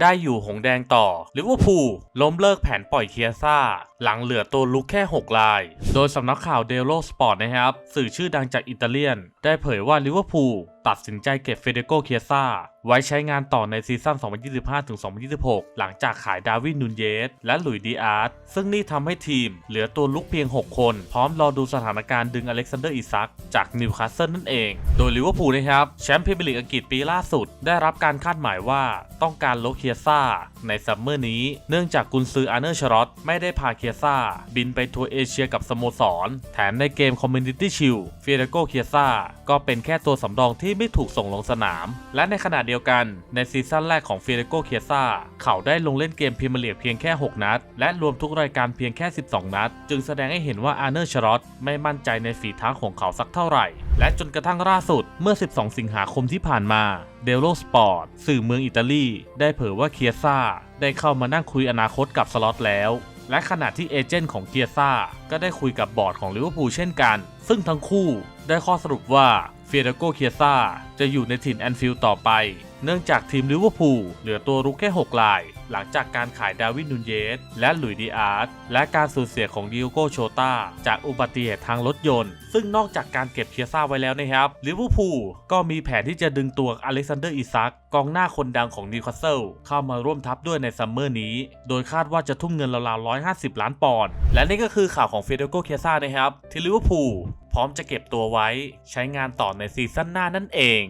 ได้อยู่หงแดงต่อลิเวอร์พูลล้มเลิกแผนปล่อยเคียซ่า หลังเหลือตัวลุกแค่ 6 ลาย โดยสำนักข่าวเดลโลสปอร์ตนะครับ สื่อชื่อดังจากอิตาเลียน ได้เผยว่าลิเวอร์พูล ตัดสินใจเก็บเฟเดโกเคียซ่าไว้ใช้งานต่อในซีซั่น 2025-2026 หลังจากขายดาวินนูนเยส และหลุยส์ดีอาร์ต ซึ่งนี่ทำให้ทีมเหลือตัวลุกเพียง 6 คน พร้อมรอดูสถานการณ์ดึงอเล็กซานเดอร์อิซักจากนิวคาสเซิลนั่นเอง โดยลิเวอร์พูลนะครับ แชมป์พรีเมียร์ลีกอังกฤษปีล่าสุด ได้รับการคาดหมายว่าต้องการโลเคียซ่าในซัมเมอร์นี้ เนื่องจากกุนซืออาร์เนอร์ชารอตไม่ได้พาเคียซ่าบินไปทัวร์เอเชียกับสโมสร แถมในเกมคอมมูนิตี้ชิลเฟียโกเคียซ่าก็เป็นแค่ตัวสำรองที่ไม่ถูกส่งลงสนาม และในขณะเดียวกันในซีซั่นแรกของเฟียโกเคียซ่าเขาได้ลงเล่นเกมพรีเมียร์ลีกเพียงแค่ 6 นัด และรวมทุกรายการเพียงแค่ 12 นัด จึงแสดงให้เห็นว่าอาร์เนอร์ชารอตไม่มั่นใจในฝีเท้าของเขาสักเท่าไหร่ และจนกระทั่งล่าสุดเมื่อ 12 สิงหาคมที่ผ่านมาเดลโลสปอร์ตสื่อเมืองอิตาลีได้เผยว่าเคียซ่าได้เข้ามานั่งคุยอนาคตกับสล็อตแล้ว และขณะที่เอเจนต์ของเกียซ่าก็ได้คุยกับบอร์ดของลิเวอร์พูลเช่นกัน ซึ่งทั้งคู่ได้ข้อสรุปว่าเฟียโกเคียซ่าจะอยู่ในถิ่นแอนฟิลด์ต่อไป เนื่องจากทีมลิเวอร์พูลเหลือตัวรุกแค่ 6 ลาย หลังจากการขายดาวินนูนเยส และหลุยดีอาร์ตและการสูญเสียของดิโอโกโชตาจากอุบัติเหตุทางรถยนต์ ซึ่งนอกจากการเก็บเคียซ่าไว้แล้วนะครับลิเวอร์พูลก็มีแผนที่จะดึงตัวอเล็กซานเดอร์อิซักกองหน้าคนดังของนิวคาสเซิลเข้ามาร่วมทัพด้วยในซัมเมอร์นี้ โดยคาดว่าจะทุ่มเงินราวๆ150 ล้านปอนด์และนี่ก็คือข่าวของเฟเดโกเคียซ่านะครับที่ลิเวอร์พูลพร้อมจะเก็บตัวไว้ใช้งานต่อในซีซั่นหน้านั่นเอง